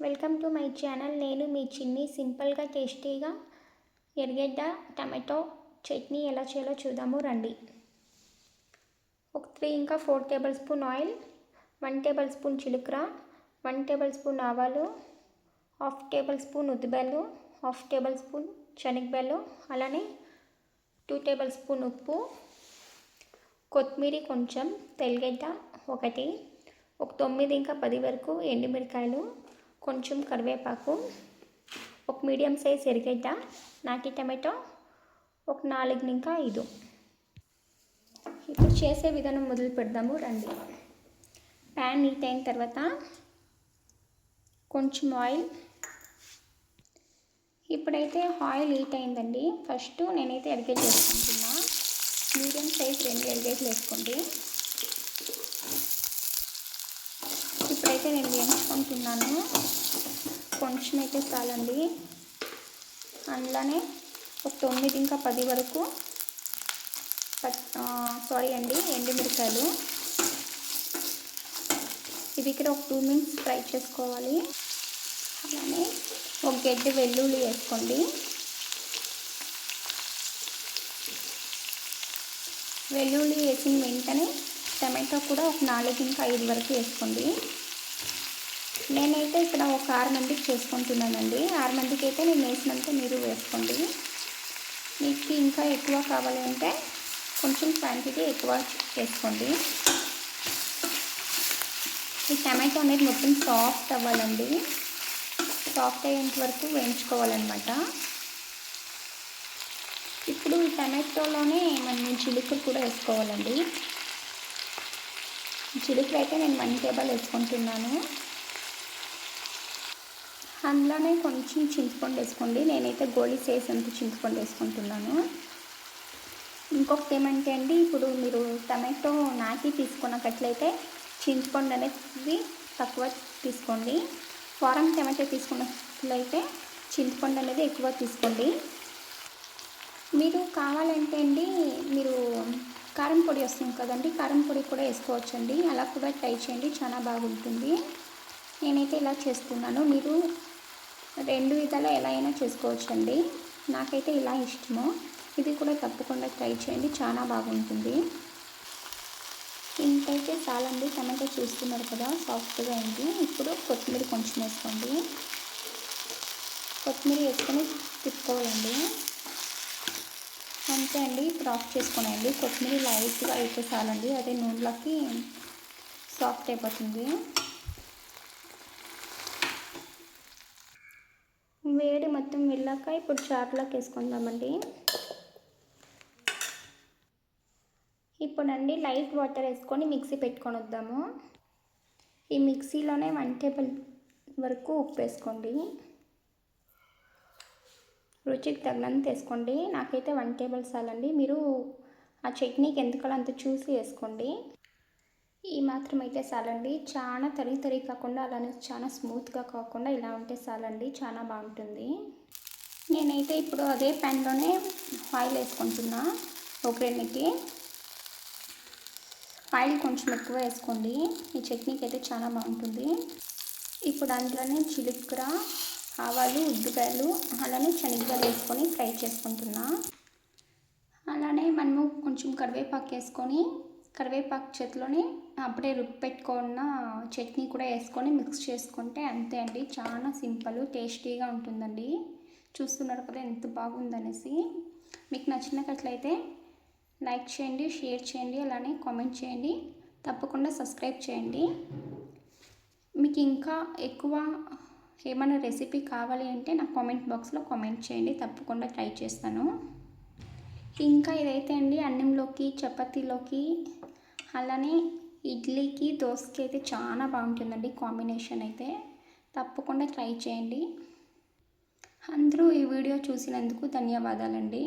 Welcome to my channel. నేను మీ చిన్ని. సింపుల్గా టేస్టీగా ఎర్రగడ్డ టమాటో చట్నీ ఎలా చేయాలో చూద్దాము. రండి. ఒక త్రీ ఇంకా four tablespoon oil one tablespoon చిలుకర one table spoon ఆవాలు హాఫ్ టేబుల్ స్పూన్ ఉద్దిబెల్లు హాఫ్ టేబుల్ స్పూన్ శనగబెల్లు అలానే టూ టేబుల్ స్పూన్ ఉప్పు కొత్తిమీర కొంచెం తెల్లగడ్డ ఒకటి ఒక తొమ్మిది ఇంకా పది వరకు ఎండుమిరకాయలు కొంచెం కరివేపాకు ఒక మీడియం సైజ్ ఎరిగడ్డ నాటి టమాటో ఒక నాలుగు ఇంకా ఐదు. ఇప్పుడు చేసే విధానం మొదలు పెడదాము రండి. ప్యాన్ హీట్ అయిన తర్వాత కొంచెం ఆయిల్ ఇప్పుడైతే ఆయిల్ హీట్ అయిందండి. ఫస్ట్ నేనైతే ఎరిగేట్ వేసుకుంటున్నా. మీడియం సైజ్ రెండు ఎరిగేట్లు వేసుకోండి. అయితే నేను వేయించుకుంటున్నాను. కొంచెం అయితే చాలండి. అందులోనే ఒక తొమ్మిది ఇంకా పది వరకు సారీ అండి ఎండుమిరకాయలు ఇవి ఇక్కడ ఒక టూ మినిట్స్ ఫ్రై చేసుకోవాలి. అలానే ఒక గడ్డి వెల్లుల్లి వేసుకోండి. వెల్లుల్లి వేసిన వెంటనే టమాటో కూడా ఒక నాలుగు ఇంకా ఐదు వరకు వేసుకోండి. నేనైతే ఇక్కడ ఒక ఆరు మందికి చేసుకుంటున్నానండి. ఆరు మందికి అయితే నేను వేసినంత మీరు వేసుకోండి. మీకు ఇంకా ఎక్కువ కావాలి అంటే కొంచెం క్వాంటిటీ ఎక్కువ వేసుకోండి. ఈ టమాటో అనేది మొత్తం సాఫ్ట్ అవ్వాలండి. సాఫ్ట్ అయ్యేంత వరకు వేయించుకోవాలన్నమాట. ఇప్పుడు ఈ టమాటోలోనే మనం చిలుకలు కూడా వేసుకోవాలండి. చిలుకలు అయితే నేను వన్ టేబుల్ వేసుకుంటున్నాను. అందులోనే కొంచెం చింతపండు వేసుకోండి. నేనైతే గోళీ చేసేంత చింతపండు వేసుకుంటున్నాను. ఇంకొకటి ఏమంటే అండి ఇప్పుడు మీరు టమాటో నాకి తీసుకున్నట్లయితే చింతపండు అనేది తక్కువ తీసుకోండి. ఫారం టమాటో తీసుకున్నట్లయితే చింతపండు అనేది ఎక్కువ తీసుకోండి. మీరు కావాలంటే అండి మీరు కారం పొడి వస్తుంది కదండి కారం పొడి కూడా వేసుకోవచ్చండి. అలా కూడా ట్రై చేయండి చాలా బాగుంటుంది. నేనైతే ఇలా చేస్తున్నాను. మీరు రెండు విధాలు ఎలా అయినా చేసుకోవచ్చండి. నాకైతే ఇలా ఇష్టము. ఇది కూడా తప్పకుండా ట్రై చేయండి. చాలా బాగుంటుంది. ఇంతైతే చాలండి. టమాటో చూస్తున్నారు కదా సాఫ్ట్గా అయింది ఇప్పుడు కొత్తిమీర కొంచెం వేసుకోండి. కొత్తిమీర వేసుకొని తిప్పుకోవాలండి. అంతే అండి. ఇప్పుడు ఆఫ్ చేసుకోనండి కొత్తిమీర లైట్గా అయితే చాలండి. అదే నూనెలోకి సాఫ్ట్ అయిపోతుంది. వేడి మొత్తం వెళ్ళాక ఇప్పుడు చాట్లోకి వేసుకుందామండి. ఇప్పుడండి లైట్ వాటర్ వేసుకొని మిక్సీ పెట్టుకొని వద్దాము. ఈ మిక్సీలోనే వన్ టేబుల్ వరకు ఉప్పు వేసుకోండి. రుచికి తగినంత వేసుకోండి. నాకైతే వన్ టేబుల్ చాలండి. మీరు ఆ చట్నీకి ఎందుకలా అంత చూసి వేసుకోండి. ఈ మాత్రం అయితే చాలండి. చాలా తరి తరి కాకుండా అలానే చాలా స్మూత్గా కాకుండా ఇలా ఉంటే చాలండి. చాలా బాగుంటుంది. నేనైతే ఇప్పుడు అదే ప్యాన్లోనే ఆయిల్ వేసుకుంటున్నా. ఒకరెన్నికి ఆయిల్ కొంచెం ఎక్కువ వేసుకోండి. ఈ చట్నీకి అయితే చాలా బాగుంటుంది. ఇప్పుడు అందులోనే చిలుక్కర ఆవాలు ఉద్దికాయలు అలానే శనగలు వేసుకొని ఫ్రై చేసుకుంటున్నా. అలానే మనము కొంచెం కరివేపాకు వేసుకొని కరివేపాకు చేతిలోనే అప్పుడే రుబ్బి పెట్టుకున్న చట్నీ కూడా వేసుకొని మిక్స్ చేసుకుంటే అంతే అండి. చాలా సింపుల్ టేస్టీగా ఉంటుందండి. చూస్తున్నారు కదా ఎంత బాగుందనేసి. మీకు నచ్చినట్లయితే లైక్ చేయండి షేర్ చేయండి అలానే కామెంట్ చేయండి. తప్పకుండా సబ్స్క్రైబ్ చేయండి. మీకు ఇంకా ఎక్కువ ఏమైనా రెసిపీ కావాలి అంటే నాకు కామెంట్ బాక్స్లో కామెంట్ చేయండి. తప్పకుండా ట్రై చేస్తాను. ఇంకా ఇదైతే అండి అన్నంలోకి చపాతీలోకి అలానే ఇడ్లీకి దోశకి అయితే చాలా బాగుంటుందండి కాంబినేషన్ అయితే. తప్పకుండా ట్రై చేయండి. అందరూ ఈ వీడియో చూసినందుకు ధన్యవాదాలండి.